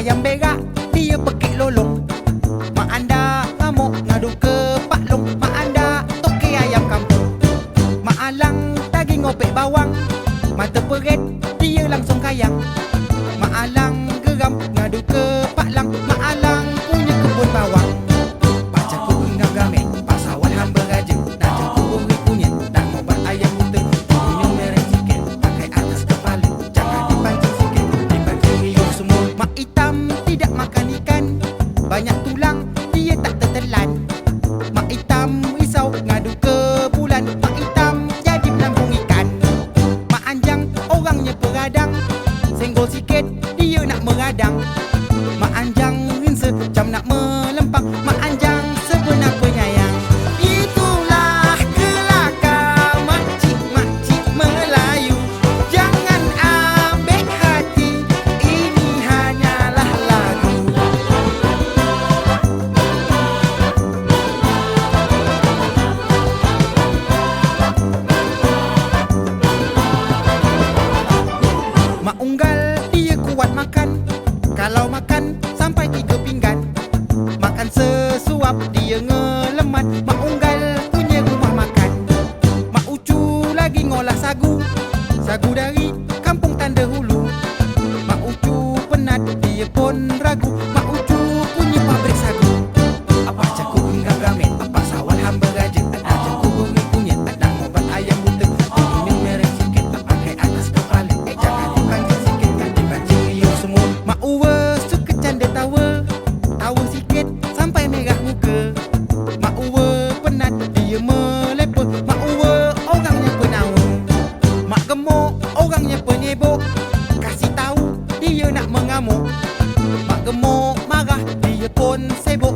ayam bega dia pergi lolong. Mak anda ngamuk ngadu ke pak long. Mak anda toke ayam kampung. Mak alang tagi ngopek bawang. Mata peret dia langsung kayang. Mak alang pa' y tam sebab dia ngelemat. Mak unggal punya rumah makan. Mak ucu lagi ngolah sagu. Sagu dari kampung tanda hulu Mak ucu penat dia pun ragu. Mak ucu mengamuk. Mak gemuk marah dia pun sibuk.